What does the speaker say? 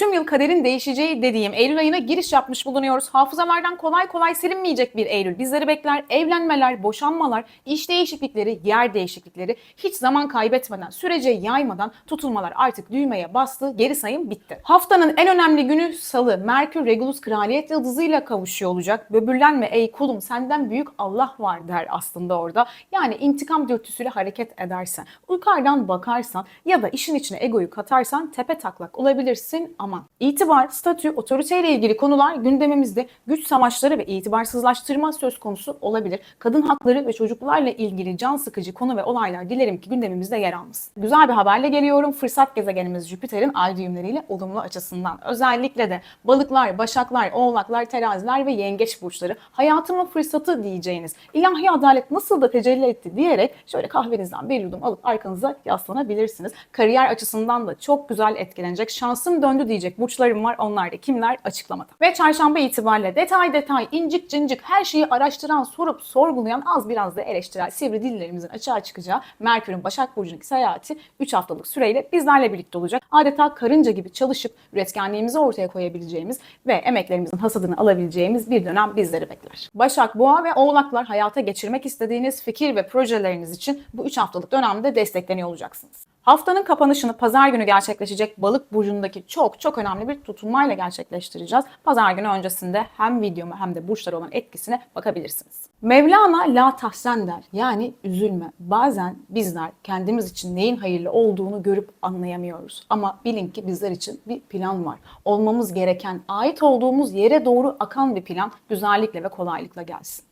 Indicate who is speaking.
Speaker 1: tüm yıl kaderin değişeceği dediğim Eylül ayına giriş yapmış bulunuyoruz. Hafızalardan kolay kolay silinmeyecek bir Eylül bizleri bekler. Evlenmeler, boşanmalar, iş değişiklikleri, yer değişiklikleri hiç zaman kaybetmeden, sürece yaymadan tutulmalar artık düğmeye bastı. Geri sayım bitti. Haftanın en önemli günü salı. Merkür Regulus kraliyet yıldızıyla kavuşuyor olacak. Böbürlenme ey kulum senden büyük Allah var der aslında orada. Yani intikam dürtüsüyle hareket edersen, yukarıdan bakarsan ya da işin içine egoyu katarsan tepe taklak olabilirsin aman. İtibar, statü, otoriteyle ilgili konular gündemimizde güç savaşları ve itibarsızlaştırma söz konusu olabilir. Kadın hakları ve çocuklarla ilgili can sıkıcı konu ve olaylar dilerim ki gündemimizde yer almasın. Güzel bir haberle geliyorum. Fırsat gezegenimiz Jüpiter'in ay düğümleriyle olumlu açısından. Özellikle de balıklar, başaklar, oğlaklar, teraziler ve yengeç burçları hayatımın fırsatı diyeceğiniz ilahi adalet nasıl da tecelli etti diyerek şöyle kahvenizden bir yudum alıp arkanıza yaslanabilirsiniz. Kariyer açısından da çok güzel etkilenecek. Şansım döndü diyecek burçlarım var. Onlar da kimler açıklamada. Ve çarşamba itibariyle detay detay, incik cincik her şeyi araştıran, sorup sorgulayan az biraz da eleştirel sivri dillerimizin açığa çıkacağı Merkür'ün Başak Burcu'ndaki seyahati 3 haftalık süreyle bizlerle birlikte olacak. Adeta karınca gibi çalışıp üretkenliğimizi ortaya koyabileceğimiz ve emeklerimizin hasadını alabileceğimiz bir dönem bizleri bekler. Başak, Boğa ve Oğlaklar hayata geçirmek istediğiniz fikir ve projeleriniz için bu 3 haftalık dönemde destekleniyor olacaksınız. Haftanın kapanışını pazar günü gerçekleşecek balık burcundaki çok çok önemli bir tutulmayla gerçekleştireceğiz. Pazar günü öncesinde hem videoma hem de burçlara olan etkisine bakabilirsiniz. Mevlana la tahsen der. Yani üzülme. Bazen bizler kendimiz için neyin hayırlı olduğunu görüp anlayamıyoruz. Ama bilin ki bizler için bir plan var. Olmamız gereken, ait olduğumuz yere doğru akan bir plan güzellikle ve kolaylıkla gelsin.